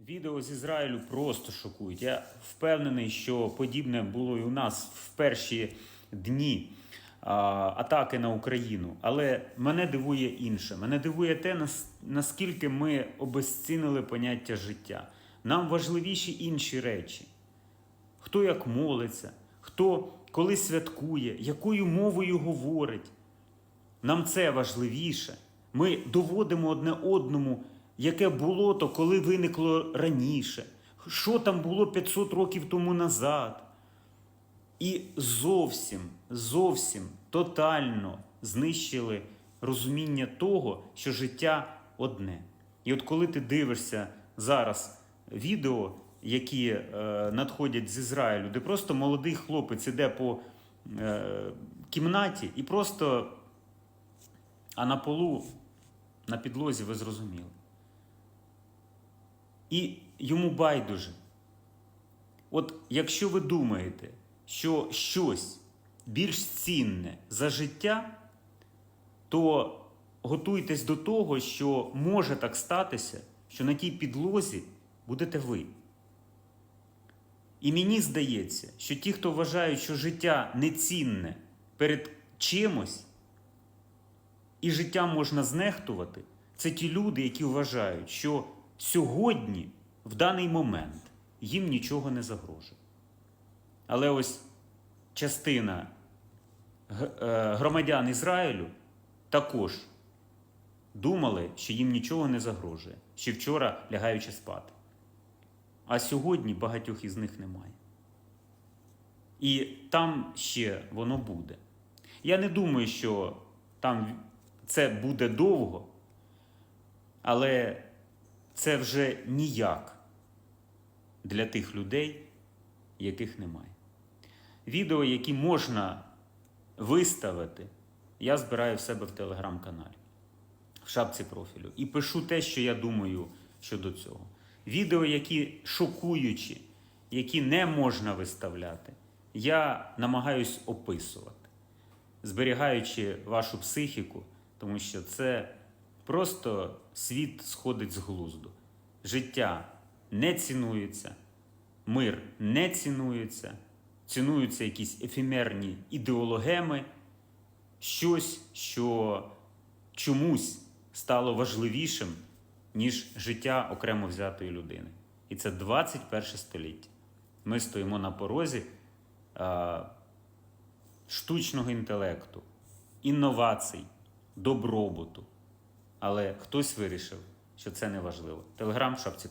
Відео з Ізраїлю просто шокують. Я впевнений, що подібне було і у нас в перші дні а, атаки на Україну. Але мене дивує інше. Мене дивує те, наскільки ми обезцінили поняття життя. Нам важливіші інші речі. Хто як молиться, хто коли святкує, якою мовою говорить. Нам це важливіше. Ми доводимо одне одному, яке було то, коли виникло раніше, що там було 500 років тому назад. І зовсім, зовсім тотально знищили розуміння того, що життя одне. І от коли ти дивишся зараз відео, які е, надходять з Ізраїлю, де просто молодий хлопець іде по е, кімнаті і просто а на полу, на підлозі ви зрозуміли. І йому байдуже. От якщо ви думаєте, що щось більш цінне за життя, то готуйтесь до того, що може так статися, що на тій підлозі будете ви. І мені здається, що ті, хто вважають, що життя нецінне перед чимось, і життя можна знехтувати, це ті люди, які вважають, що сьогодні, в даний момент, їм нічого не загрожує. Але ось частина е, громадян Ізраїлю також думали, що їм нічого не загрожує, ще вчора лягаючи спати. А сьогодні багатьох із них немає. І там ще воно буде. Я не думаю, що там це буде довго, але це вже ніяк для тих людей, яких немає. Відео, які можна виставити, я збираю в себе в телеграм-каналі, в шапці профілю. І пишу те, що я думаю щодо цього. Відео, які шокуючі, які не можна виставляти, я намагаюсь описувати, зберігаючи вашу психіку, тому що це просто світ сходить з глузду. Життя не цінується, мир не цінується, цінуються якісь ефемерні ідеологеми, щось, що чомусь стало важливішим, ніж життя окремо взятої людини. І це 21 століття. Ми стоїмо на порозі а, штучного інтелекту, інновацій, добробуту. Але хтось вирішив, що це не важливо. Телеграм в шапці.